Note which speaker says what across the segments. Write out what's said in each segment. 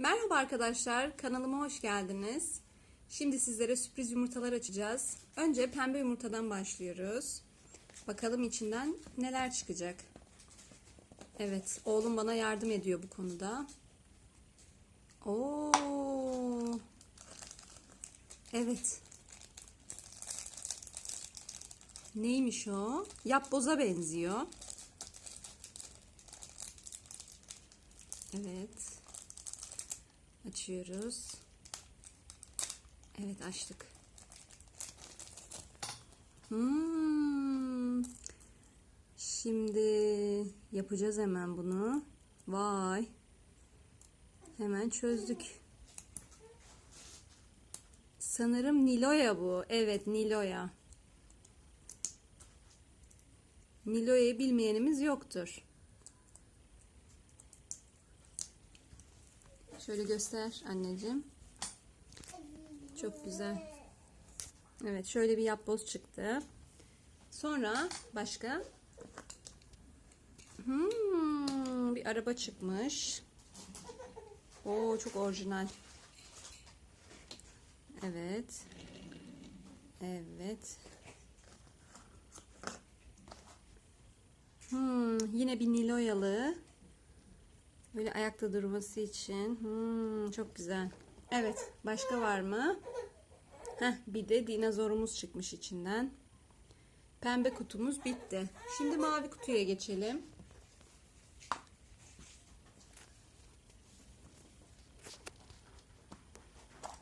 Speaker 1: Merhaba arkadaşlar, kanalıma hoş geldiniz. Şimdi sizlere sürpriz yumurtalar açacağız. Önce pembe yumurtadan başlıyoruz. Bakalım içinden neler çıkacak. Evet, oğlum bana yardım ediyor bu konuda. Oo. Evet. Neymiş o? Yapboza benziyor. Evet. Açıyoruz. Evet açtık. Hmm. Şimdi yapacağız hemen bunu. Vay. Hemen çözdük. Sanırım Niloya bu. Evet Niloya. Niloya'yı bilmeyenimiz yoktur. Şöyle göster anneciğim. Çok güzel. Evet şöyle bir yapboz çıktı. Sonra başka? Hmm, bir araba çıkmış. Oo çok orijinal. Evet. Evet. Hmm, yine bir Niloyalı. Böyle ayakta durması için. Hmm, çok güzel. Evet. Başka var mı? Heh, bir de dinozorumuz çıkmış içinden. Pembe kutumuz bitti. Şimdi mavi kutuya geçelim.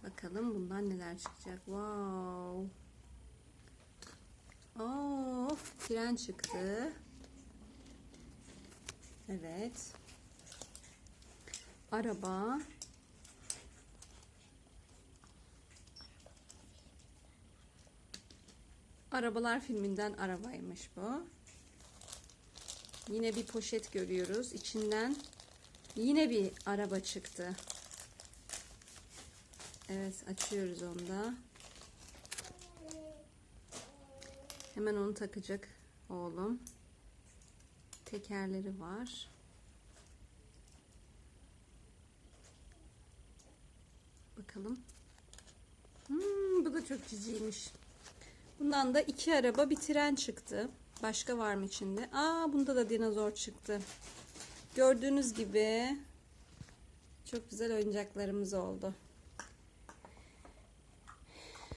Speaker 1: Bakalım bundan neler çıkacak. Wow. Of, tren çıktı. Evet. Araba. Arabalar filminden arabaymış bu. Yine bir poşet görüyoruz. İçinden yine bir araba çıktı. Evet açıyoruz onu da. Hemen onu takacak oğlum. Tekerleri var. Bakalım. Hmm, bu da çok ciciymiş. Bundan da iki araba bir tren çıktı. Başka var mı içinde? Aa bunda da dinozor çıktı. Gördüğünüz gibi çok güzel oyuncaklarımız oldu.